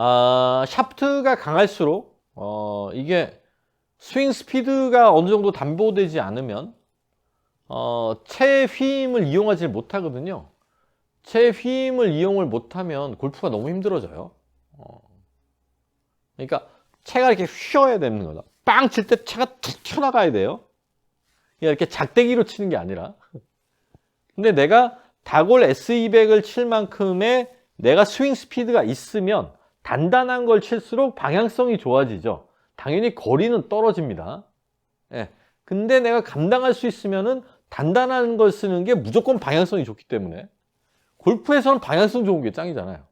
아, 샤프트가 강할수록 어, 이게 스윙 스피드가 어느 정도 담보되지 않으면 어, 채 휘임을 이용하지 못하거든요. 채 휘임을 이용을 못하면 골프가 너무 힘들어져요. 어. 그러니까 채가 이렇게 휘어야 되는 거다. 빵 칠 때 채가 툭 튀어나가야 돼요. 이렇게 작대기로 치는 게 아니라. 근데 내가 다골 S200을 칠 만큼의 내가 스윙 스피드가 있으면 단단한 걸 칠수록 방향성이 좋아지죠. 당연히 거리는 떨어집니다. 예. 근데 내가 감당할 수 있으면은 단단한 걸 쓰는 게 무조건 방향성이 좋기 때문에 골프에서는 방향성 좋은 게 짱이잖아요.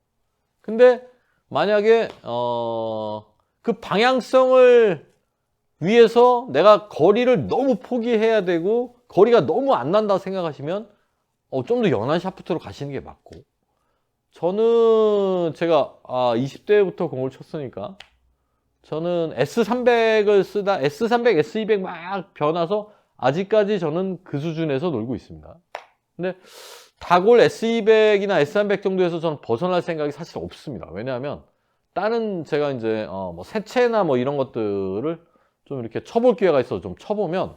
근데 만약에 어, 그 방향성을 위해서 내가 거리를 너무 포기해야 되고 거리가 너무 안 난다 생각하시면 어, 좀 더 연한 샤프트로 가시는 게 맞고 저는 제가 아, 20대부터 공을 쳤으니까 저는 S300을 쓰다 S300, S200 막 변화서 아직까지 저는 그 수준에서 놀고 있습니다. 근데 다골 S200이나 S300 정도에서 저는 벗어날 생각이 사실 없습니다. 왜냐하면 다른 제가 이제 어, 뭐 새채나 뭐 이런 것들을 좀 이렇게 쳐볼 기회가 있어서 좀 쳐보면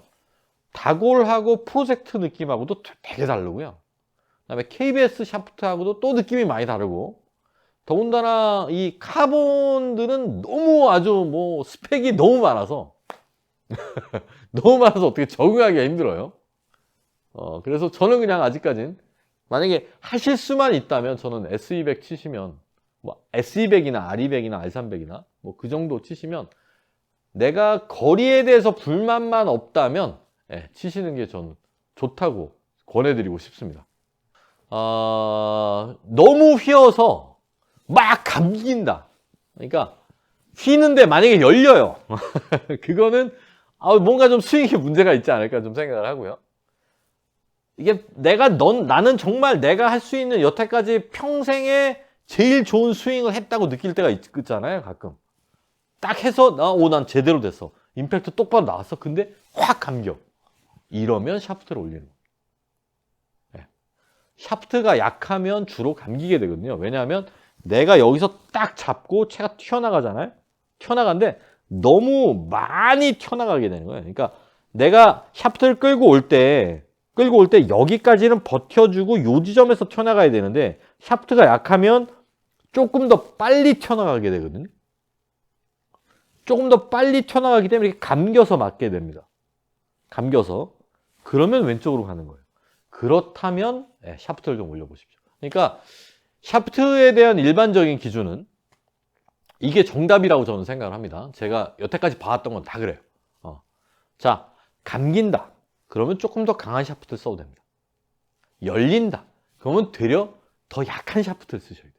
다골하고 프로젝트 느낌하고도 되게 다르고요. 그다음에 KBS 샤프트하고도 또 느낌이 많이 다르고 더군다나 이 카본들은 너무 아주 뭐 스펙이 너무 많아서 너무 많아서 어떻게 적응하기가 힘들어요. 어, 그래서 저는 그냥 아직까진 만약에 하실 수만 있다면 저는 S200 치시면 뭐 S200이나 R200이나 R300이나 뭐 그 정도 치시면 내가 거리에 대해서 불만만 없다면 예, 치시는 게 저는 좋다고 권해드리고 싶습니다. 아, 너무 휘어서 막 감긴다. 그러니까 휘는데 만약에 열려요. 그거는 아, 뭔가 좀 스윙에 문제가 있지 않을까 좀 생각을 하고요. 이게 내가 넌 나는 정말 내가 할 수 있는 여태까지 평생에 제일 좋은 스윙을 했다고 느낄 때가 있, 있잖아요, 가끔. 딱 해서 나오난 제대로 됐어. 임팩트 똑바로 나왔어. 근데 확 감겨. 이러면 샤프트를 올리는. 네. 샤프트가 약하면 주로 감기게 되거든요. 왜냐하면 내가 여기서 딱 잡고 채가 튀어나가잖아요. 튀어나가는데 너무 많이 튀어나가게 되는 거예요. 그러니까 내가 샤프트를 끌고 올 때, 끌고 올 때 여기까지는 버텨주고 요 지점에서 튀어나가야 되는데 샤프트가 약하면 조금 더 빨리 튀어나가게 되거든요. 조금 더 빨리 튀어나가기 때문에 이렇게 감겨서 맞게 됩니다. 감겨서. 그러면 왼쪽으로 가는 거예요. 그렇다면 네, 샤프트를 좀 올려보십시오. 그러니까 샤프트에 대한 일반적인 기준은 이게 정답이라고 저는 생각을 합니다. 제가 여태까지 봐왔던 건 다 그래요. 어. 자, 감긴다. 그러면 조금 더 강한 샤프트를 써도 됩니다. 열린다. 그러면 되려 더 약한 샤프트를 쓰셔야 돼요.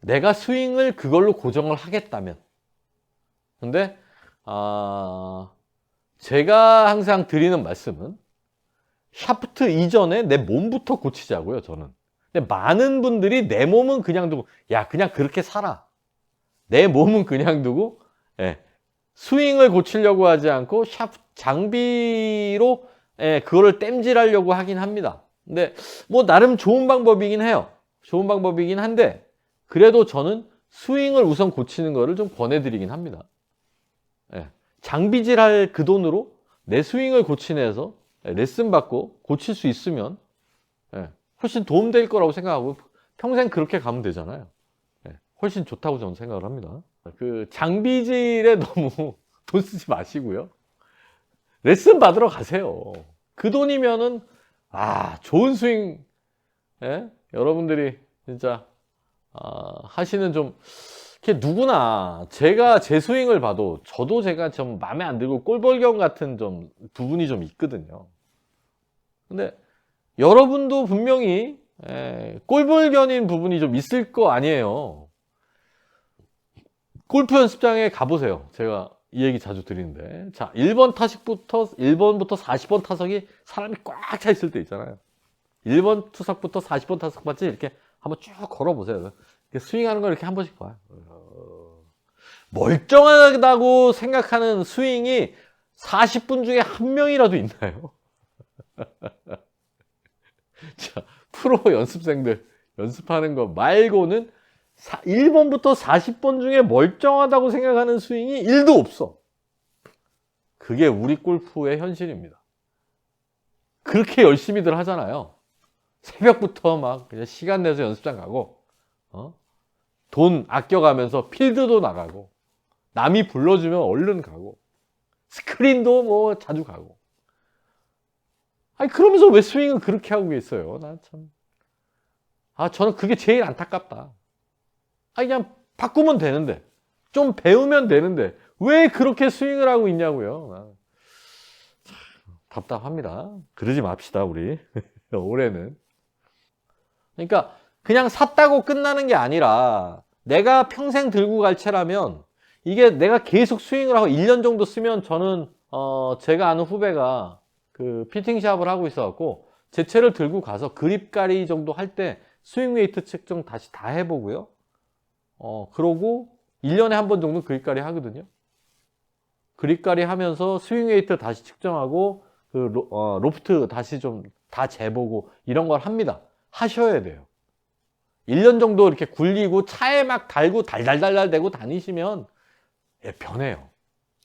내가 스윙을 그걸로 고정을 하겠다면. 근데, 아, 제가 항상 드리는 말씀은 샤프트 이전에 내 몸부터 고치자고요, 저는. 근데 많은 분들이 내 몸은 그냥 두고, 야, 그냥 그렇게 살아. 내 몸은 그냥 두고, 예, 스윙을 고치려고 하지 않고, 샤프, 장비로, 예, 그거를 땜질하려고 하긴 합니다. 근데, 뭐, 나름 좋은 방법이긴 해요. 좋은 방법이긴 한데, 그래도 저는 스윙을 우선 고치는 거를 좀 권해드리긴 합니다. 예, 장비질 할 그 돈으로 내 스윙을 고치내서 레슨 받고 고칠 수 있으면, 예, 훨씬 도움될 거라고 생각하고 평생 그렇게 가면 되잖아요. 예, 훨씬 좋다고 저는 생각을 합니다. 그 장비질에 너무 돈 쓰지 마시고요. 레슨 받으러 가세요. 그 돈이면은 아 좋은 스윙 예? 여러분들이 진짜 아, 하시는 좀 이렇게 누구나 제가 제 스윙을 봐도 저도 제가 좀 마음에 안 들고 꼴벌견 같은 좀 부분이 좀 있거든요. 근데 여러분도 분명히 에, 꼴불견인 부분이 좀 있을 거 아니에요. 골프 연습장에 가보세요. 제가 이 얘기 자주 드리는데. 자, 1번 타석부터, 1번부터 40번 타석이 사람이 꽉 차 있을 때 있잖아요. 1번 투석부터 40번 타석까지 이렇게 한번 쭉 걸어보세요. 스윙하는 걸 이렇게 한 번씩 봐요. 멀쩡하다고 생각하는 스윙이 40분 중에 한 명이라도 있나요? 자, 프로 연습생들 연습하는 거 말고는 1번부터 40번 중에 멀쩡하다고 생각하는 스윙이 1도 없어. 그게 우리 골프의 현실입니다. 그렇게 열심히들 하잖아요. 새벽부터 막 그냥 시간 내서 연습장 가고, 어? 돈 아껴가면서 필드도 나가고, 남이 불러주면 얼른 가고, 스크린도 뭐 자주 가고. 아니, 그러면서 왜 스윙을 그렇게 하고 계세요? 난 참. 아, 저는 그게 제일 안타깝다. 아, 그냥 바꾸면 되는데. 좀 배우면 되는데. 왜 그렇게 스윙을 하고 있냐고요. 아, 참, 답답합니다. 그러지 맙시다, 우리. 올해는. 그러니까, 그냥 샀다고 끝나는 게 아니라, 내가 평생 들고 갈 채라면, 이게 내가 계속 스윙을 하고 1년 정도 쓰면 저는, 어, 제가 아는 후배가 그 피팅샵을 하고 있어 갖고, 제 채를 들고 가서 그립가리 정도 할 때 스윙 웨이트 측정 다시 다 해보고요. 어, 그러고 1년에 한 번 정도 그립가리 하거든요. 그립가리 하면서 스윙 웨이트 다시 측정하고 그 로, 어, 로프트 다시 좀 다 재보고 이런 걸 합니다. 하셔야 돼요. 1년 정도 이렇게 굴리고 차에 막 달고 달달달달 대고 다니시면 예, 변해요.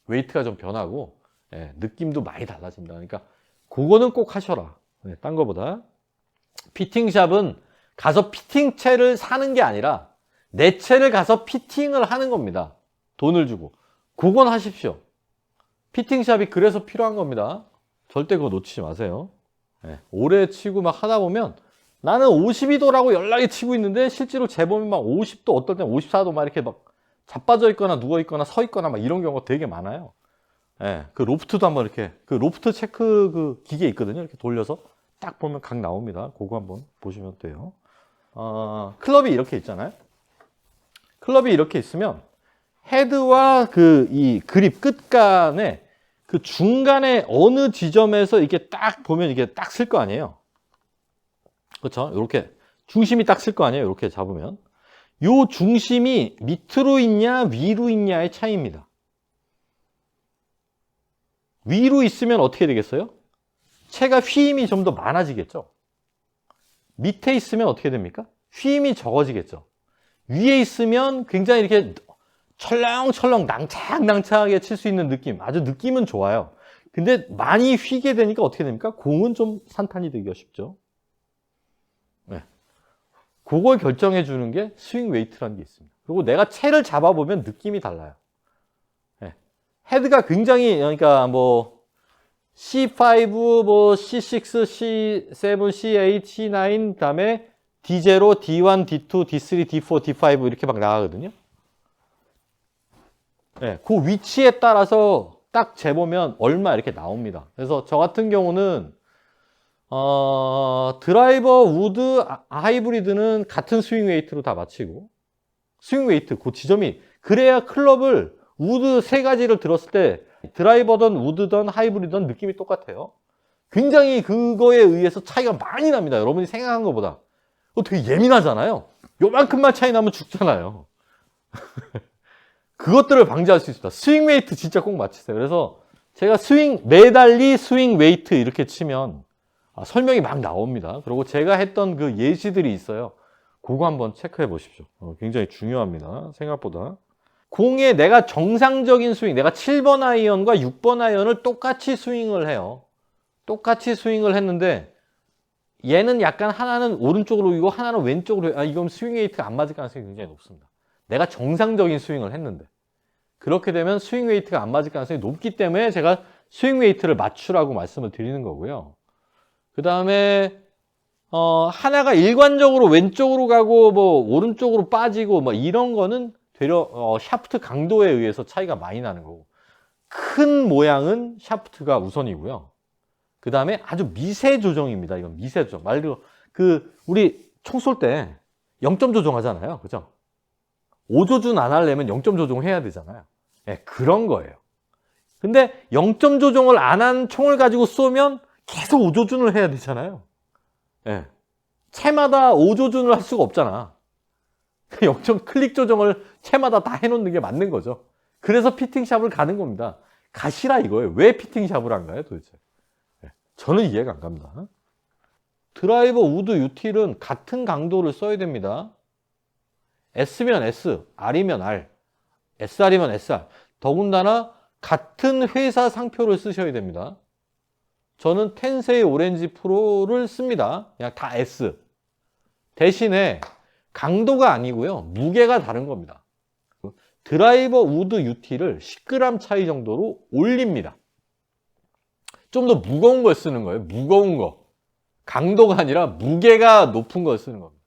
웨이트가 좀 변하고 예, 느낌도 많이 달라집니다. 그러니까 그거는 꼭 하셔라. 예, 딴 거보다. 피팅샵은 가서 피팅채를 사는 게 아니라 내 채를 가서 피팅을 하는 겁니다. 돈을 주고. 그건 하십시오. 피팅샵이 그래서 필요한 겁니다. 절대 그거 놓치지 마세요. 네, 오래 치고 막 하다 보면 나는 52도라고 연락이 치고 있는데 실제로 재보면 막 50도 어떨 땐 54도 막 이렇게 막 자빠져 있거나 누워 있거나 서 있거나 막 이런 경우가 되게 많아요. 예, 그 로프트도 한번 이렇게 그 로프트 체크 그 기계 있거든요. 이렇게 돌려서 딱 보면 각 나옵니다. 그거 한번 보시면 돼요. 어, 클럽이 이렇게 있잖아요. 클럽이 이렇게 있으면 헤드와 그 이 그립 끝간에 그 중간에 어느 지점에서 이렇게 딱 보면 이게 딱 쓸 거 아니에요. 그렇죠? 이렇게 중심이 딱 쓸 거 아니에요. 이렇게 잡으면 요 중심이 밑으로 있냐 위로 있냐의 차이입니다. 위로 있으면 어떻게 되겠어요? 채가 휘임이 좀 더 많아지겠죠. 밑에 있으면 어떻게 됩니까? 휘임이 적어지겠죠. 위에 있으면 굉장히 이렇게 철렁철렁 낭창낭창하게 칠 수 있는 느낌. 아주 느낌은 좋아요. 근데 많이 휘게 되니까 어떻게 됩니까? 공은 좀 산탄이 되기가 쉽죠. 네. 그걸 결정해 주는 게 스윙 웨이트라는 게 있습니다. 그리고 내가 채를 잡아보면 느낌이 달라요. 네. 헤드가 굉장히, 그러니까 뭐, C5, 뭐, C6, C7, C8, C9, 그 다음에 D0, D1, D2, D3, D4, D5 이렇게 막 나가거든요. 네, 그 위치에 따라서 딱 재보면 얼마 이렇게 나옵니다. 그래서 저 같은 경우는 어, 드라이버, 우드, 아- 하이브리드는 같은 스윙 웨이트로 다 맞히고 스윙 웨이트 그 지점이 그래야 클럽을 우드 세 가지를 들었을 때 드라이버든 우드든 하이브리드든 느낌이 똑같아요. 굉장히 그거에 의해서 차이가 많이 납니다. 여러분이 생각한 것보다. 되게 예민하잖아요. 요만큼만 차이 나면 죽잖아요. 그것들을 방지할 수 있습니다. 스윙 웨이트 진짜 꼭 맞추세요. 그래서 제가 스윙, 매달리 스윙 웨이트 이렇게 치면 아, 설명이 막 나옵니다. 그리고 제가 했던 그 예시들이 있어요. 그거 한번 체크해 보십시오. 어, 굉장히 중요합니다. 생각보다. 공에 내가 정상적인 스윙, 내가 7번 아이언과 6번 아이언을 똑같이 스윙을 해요. 똑같이 스윙을 했는데 얘는 약간 하나는 오른쪽으로 이고 하나는 왼쪽으로 아 이건 스윙 웨이트가 안 맞을 가능성이 굉장히 높습니다. 내가 정상적인 스윙을 했는데 그렇게 되면 스윙 웨이트가 안 맞을 가능성이 높기 때문에 제가 스윙 웨이트를 맞추라고 말씀을 드리는 거고요. 그 다음에 어, 하나가 일관적으로 왼쪽으로 가고 뭐 오른쪽으로 빠지고 뭐 이런 거는 되려 어, 샤프트 강도에 의해서 차이가 많이 나는 거고 큰 모양은 샤프트가 우선이고요. 그 다음에 아주 미세 조정입니다. 이건 미세 조정. 말 그대로 그 우리 총 쏠 때 0점 조정하잖아요. 그죠? 5조준 안 하려면 0점 조정해야 되잖아요. 예, 그런 거예요. 근데 0점 조정을 안 한 총을 가지고 쏘면 계속 5조준을 해야 되잖아요. 예. 채마다 5조준을 할 수가 없잖아. 0점 클릭 조정을 채마다 다 해놓는 게 맞는 거죠. 그래서 피팅샵을 가는 겁니다. 가시라 이거예요. 왜 피팅샵을 한 거예요, 도대체? 예. 저는 이해가 안 갑니다. 드라이버, 우드, 유틸은 같은 강도를 써야 됩니다. S면 S, R이면 R, SR이면 SR. 더군다나 같은 회사 상표를 쓰셔야 됩니다. 저는 텐세이 오렌지 프로를 씁니다. 그냥 다 S. 대신에 강도가 아니고요. 무게가 다른 겁니다. 드라이버 우드 UT를 10g 차이 정도로 올립니다. 좀 더 무거운 걸 쓰는 거예요. 무거운 거. 강도가 아니라 무게가 높은 걸 쓰는 겁니다.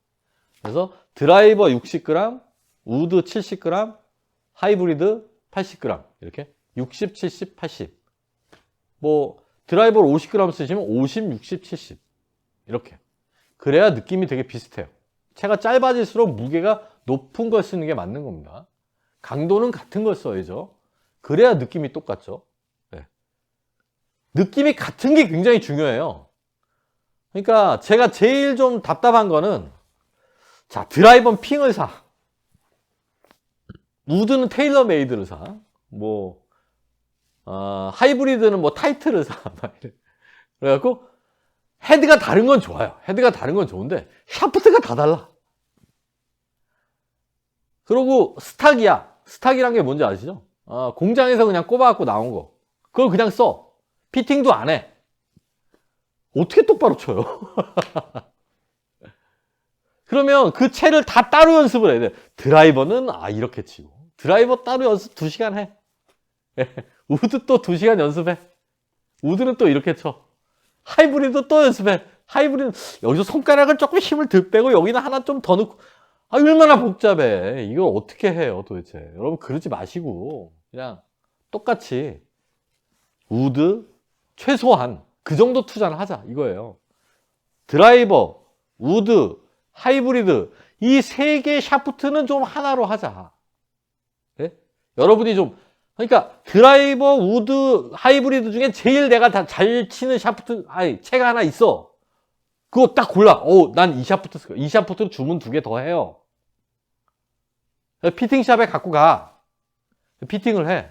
그래서 드라이버 60g, 우드 70g, 하이브리드 80g 이렇게 60, 70, 80. 뭐 드라이버를 50g 쓰시면 50, 60, 70 이렇게. 그래야 느낌이 되게 비슷해요. 채가 짧아질수록 무게가 높은 걸 쓰는 게 맞는 겁니다. 강도는 같은 걸 써야죠. 그래야 느낌이 똑같죠. 네. 느낌이 같은 게 굉장히 중요해요. 그러니까 제가 제일 좀 답답한 거는 자 드라이버는 핑을 사 우드는 테일러 메이드를 사. 뭐, 어, 하이브리드는 뭐 타이트를 사. 그래갖고, 헤드가 다른 건 좋아요. 헤드가 다른 건 좋은데, 샤프트가 다 달라. 그리고 스탁이야. 스탁이란 게 뭔지 아시죠? 어, 공장에서 그냥 꼽아갖고 나온 거. 그걸 그냥 써. 피팅도 안 해. 어떻게 똑바로 쳐요? 그러면 그 채를 다 따로 연습을 해야 돼. 드라이버는 아 이렇게 치고 드라이버 따로 연습 2시간 해. 예. 우드 또 2시간 연습해. 우드는 또 이렇게 쳐. 하이브리드 또 연습해. 하이브리드 여기서 손가락을 조금 힘을 덜 빼고 여기는 하나 좀 더 넣고 아 얼마나 복잡해. 이걸 어떻게 해요 도대체. 여러분 그러지 마시고 그냥 똑같이 우드 최소한 그 정도 투자는 하자 이거예요. 드라이버, 우드, 하이브리드 이 세개 샤프트는 좀 하나로 하자. 예? 여러분이 좀 그러니까 드라이버, 우드, 하이브리드 중에 제일 내가 다 잘 치는 샤프트 아니 채가 하나 있어. 그거 딱 골라. 어, 난이 샤프트 쓸 거야. 이 샤프트로 주문 두 개 더 해요. 피팅샵에 갖고 가. 피팅을 해.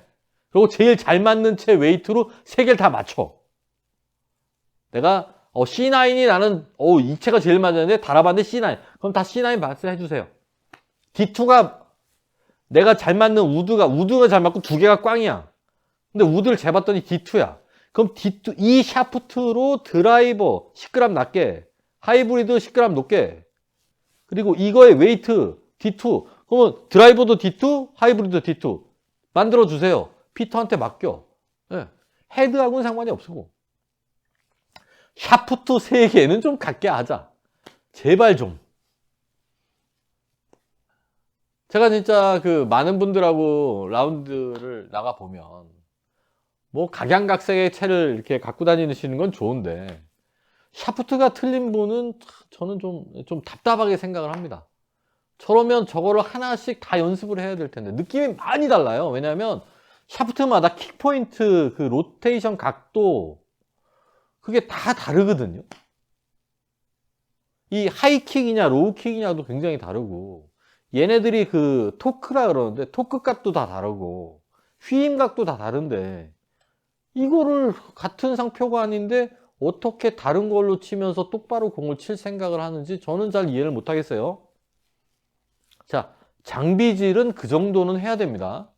그리고 제일 잘 맞는 채 웨이트로 세 개를 다 맞춰. 내가 어, C9이 나는 어, 이 채가 제일 맞았는데 달아봤는데 C9. 그럼 다 C9 바스 해주세요. D2가 내가 잘 맞는 우드가 우드가 잘 맞고 두 개가 꽝이야. 근데 우드를 재봤더니 D2야. 그럼 D2 이 샤프트로 드라이버 10g 낮게, 하이브리드 10g 높게. 그리고 이거의 웨이트 D2. 그러면 드라이버도 D2, 하이브리드 D2 만들어 주세요. 피터한테 맡겨. 예. 헤드하고는 상관이 없고. 샤프트 3개는 좀 갖게 하자. 제발 좀. 제가 진짜 그 많은 분들하고 라운드를 나가 보면 뭐 각양각색의 채를 이렇게 갖고 다니시는 건 좋은데 샤프트가 틀린 분은 저는 좀, 좀 답답하게 생각을 합니다. 저러면 저거를 하나씩 다 연습을 해야 될 텐데 느낌이 많이 달라요. 왜냐하면 샤프트마다 킥 포인트 그 로테이션 각도 그게 다 다르거든요. 이 하이킥이냐 로우킥이냐도 굉장히 다르고 얘네들이 그 토크라 그러는데 토크 값도 다 다르고 휘임 각도 다 다른데 이거를 같은 상표가 아닌데 어떻게 다른 걸로 치면서 똑바로 공을 칠 생각을 하는지 저는 잘 이해를 못 하겠어요. 자, 장비질은 그 정도는 해야 됩니다.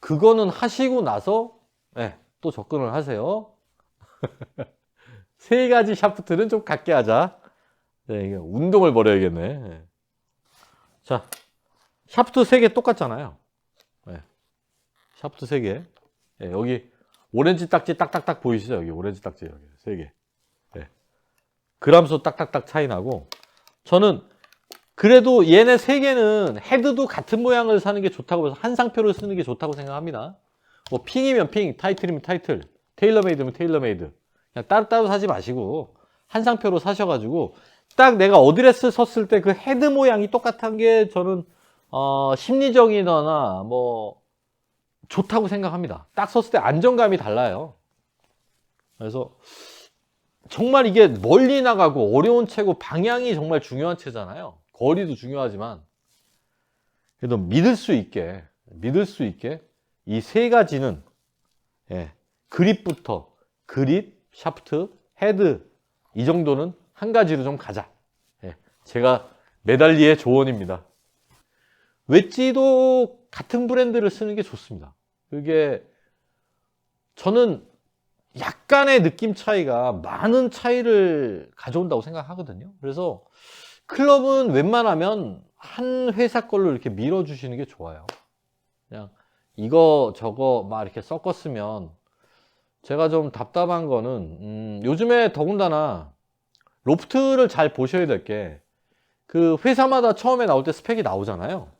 그거는 하시고 나서 네, 또 접근을 하세요. 세 가지 샤프트는 좀 갖게 하자. 네, 운동을 벌여야겠네. 네. 자, 샤프트 세개 똑같잖아요. 네. 샤프트 세 개. 네, 여기 오렌지 딱지 딱딱딱 보이시죠? 여기 오렌지 딱지 여기 세 개. 네. 그람수 딱딱딱 차이 나고 저는 그래도 얘네 세 개는 헤드도 같은 모양을 사는 게 좋다고 해서 한 상표를 쓰는 게 좋다고 생각합니다. 뭐 핑이면 핑, 타이틀이면 타이틀, 테일러메이드면 테일러메이드. 그냥 따로따로 사지 마시고 한 상표로 사셔가지고 딱 내가 어드레스 섰을 때 그 헤드 모양이 똑같은 게 저는 어, 심리적이거나 뭐 좋다고 생각합니다. 딱 섰을 때 안정감이 달라요. 그래서 정말 이게 멀리 나가고 어려운 채고 방향이 정말 중요한 채잖아요. 거리도 중요하지만 그래도 믿을 수 있게 믿을 수 있게 이 세 가지는 예, 그립부터 그립, 샤프트, 헤드 이 정도는 한 가지로 좀 가자. 예, 제가 메달리의 조언입니다. 웨지도 같은 브랜드를 쓰는 게 좋습니다. 그게 저는 약간의 느낌 차이가 많은 차이를 가져온다고 생각하거든요. 그래서 클럽은 웬만하면 한 회사 걸로 이렇게 밀어주시는 게 좋아요. 그냥 이거 저거 막 이렇게 섞었으면 제가 좀 답답한 거는 음, 요즘에 더군다나 로프트를 잘 보셔야 될 게 그 회사마다 처음에 나올 때 스펙이 나오잖아요.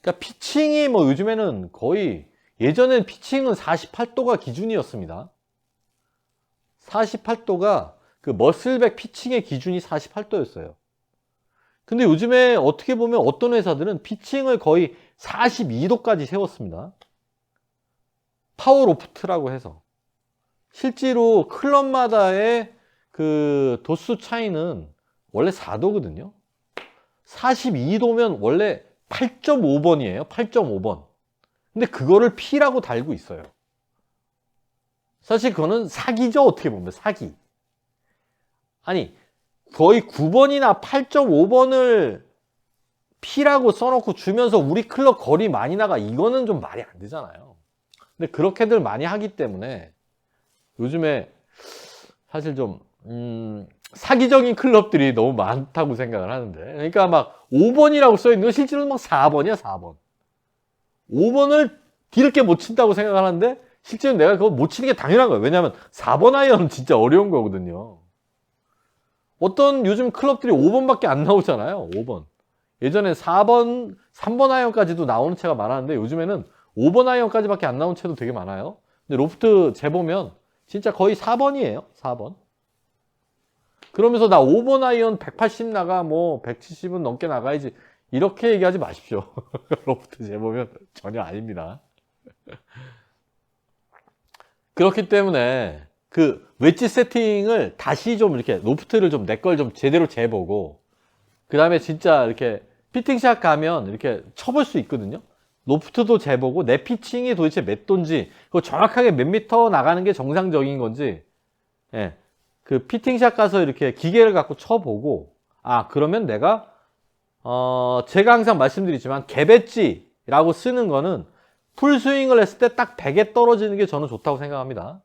그러니까 피칭이 뭐 요즘에는 거의 예전엔 피칭은 48도가 기준이었습니다. 48도가 그 머슬백 피칭의 기준이 48도였어요. 근데 요즘에 어떻게 보면 어떤 회사들은 피칭을 거의 42도까지 세웠습니다. 파워 로프트라고 해서. 실제로 클럽마다의 그 도수 차이는 원래 4도거든요. 42도면 원래 8.5번이에요. 8.5번. 근데 그거를 P라고 달고 있어요. 사실 그거는 사기죠. 어떻게 보면 사기. 아니 거의 9번이나 8.5번을 P라고 써놓고 주면서 우리 클럽 거리 많이 나가 이거는 좀 말이 안 되잖아요. 근데 그렇게들 많이 하기 때문에 요즘에 사실 좀 음, 사기적인 클럽들이 너무 많다고 생각을 하는데. 그러니까 막 5번이라고 써있는 거 실제로는 막 4번이야 4번. 5번을 뒤늦게 못 친다고 생각을 하는데 실제로 내가 그거 못 치는 게 당연한 거예요. 왜냐하면 4번 아이언은 진짜 어려운 거거든요. 어떤 요즘 클럽들이 5번밖에 안 나오잖아요 5번. 예전엔 4번 3번 아이언까지도 나오는 채가 많았는데 요즘에는 5번 아이언까지밖에 안 나온 채도 되게 많아요. 근데 로프트 재보면 진짜 거의 4번이에요 4번 그러면서 나 5번 아이언 180 나가 뭐 170은 넘게 나가야지 이렇게 얘기하지 마십시오. 로프트 재보면 전혀 아닙니다. 그렇기 때문에 그 웨지 세팅을 다시 좀 이렇게 로프트를 좀 내 걸 좀 제대로 재보고 그 다음에 진짜 이렇게 피팅샷 가면 이렇게 쳐볼 수 있거든요. 로프트도 재보고 내 피칭이 도대체 몇 도인지 그거 정확하게 몇 미터 나가는 게 정상적인 건지 예. 그 피팅샷 가서 이렇게 기계를 갖고 쳐보고 아 그러면 내가 어 제가 항상 말씀드리지만 개배지라고 쓰는 거는 풀스윙을 했을 때 딱 100에 떨어지는 게 저는 좋다고 생각합니다.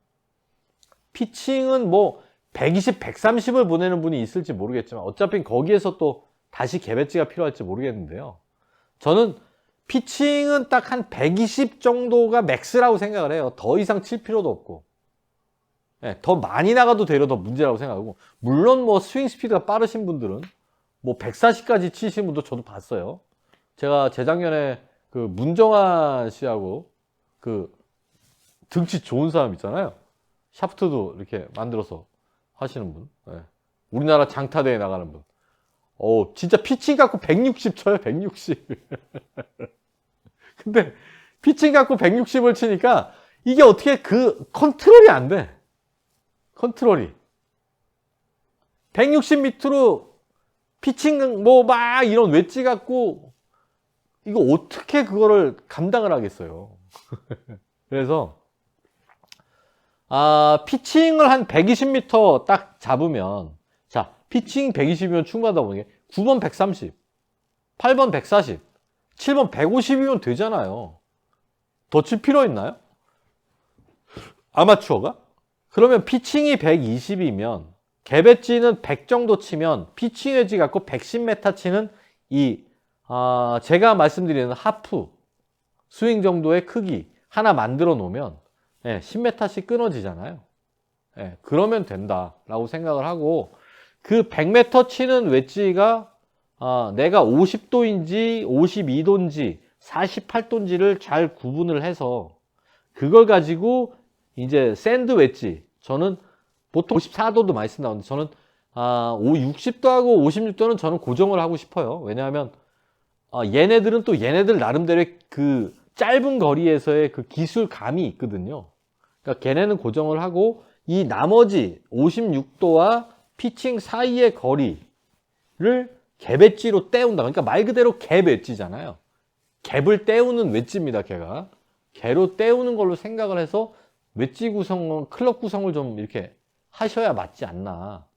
피칭은 뭐 120, 130을 보내는 분이 있을지 모르겠지만 어차피 거기에서 또 다시 개배지가 필요할지 모르겠는데요. 저는 피칭은 딱 한 120 정도가 맥스라고 생각을 해요. 더 이상 칠 필요도 없고 예, 더 많이 나가도 되려 더 문제라고 생각하고 물론 뭐 스윙 스피드가 빠르신 분들은 뭐 140까지 치신 분도 저도 봤어요. 제가 재작년에 그 문정아 씨하고 그 등치 좋은 사람 있잖아요. 샤프트도 이렇게 만들어서 하시는 분. 예. 우리나라 장타대에 나가는 분. 어, 진짜 피칭 갖고 160 쳐요, 160. 근데 피칭 갖고 160을 치니까 이게 어떻게 그 컨트롤이 안 돼. 컨트롤이 160m로 피칭 뭐 막 이런 웨지 갖고 이거 어떻게 그거를 감당을 하겠어요 그래서 아 피칭을 한 120m 딱 잡으면 자 피칭 120이면 충분하다 보니 9번 130 8번 140 7번 150이면 되잖아요 더칠 필요 있나요? 아마추어가? 그러면 피칭이 120이면 개배지는 100 정도 치면 피칭 웨지 갖고 110m 치는 이 어, 제가 말씀드리는 하프 스윙 정도의 크기 하나 만들어 놓으면 예, 10m씩 끊어지잖아요. 예, 그러면 된다라고 생각을 하고 그 100m 치는 웨지가 어, 내가 50도인지 52도인지 48도인지를 잘 구분을 해서 그걸 가지고 이제 샌드 웨지 저는 보통 54도도 많이 쓴다는데 저는 아, 60도하고 56도는 저는 고정을 하고 싶어요. 왜냐하면 아, 얘네들은 또 얘네들 나름대로의 그 짧은 거리에서의 그 기술감이 있거든요. 그러니까 걔네는 고정을 하고 이 나머지 56도와 피칭 사이의 거리를 갭 엣지로 때운다. 그러니까 말 그대로 갭 엣지잖아요. 갭을 때우는 웨지입니다, 걔가. 개로 때우는 걸로 생각을 해서 웨지 구성, 클럽 구성을 좀 이렇게 하셔야 맞지 않나.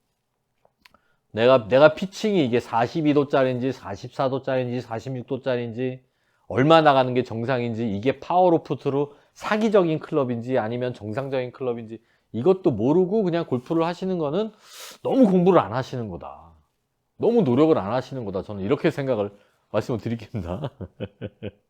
내가, 내가 피칭이 이게 42도짜리인지, 44도짜리인지, 46도짜리인지, 얼마 나가는 게 정상인지 이게 파워로프트로 사기적인 클럽인지 아니면 정상적인 클럽인지 이것도 모르고 그냥 골프를 하시는 거는 너무 공부를 안 하시는 거다. 너무 노력을 안 하시는 거다. 저는 이렇게 생각을 말씀을 드리겠습니다.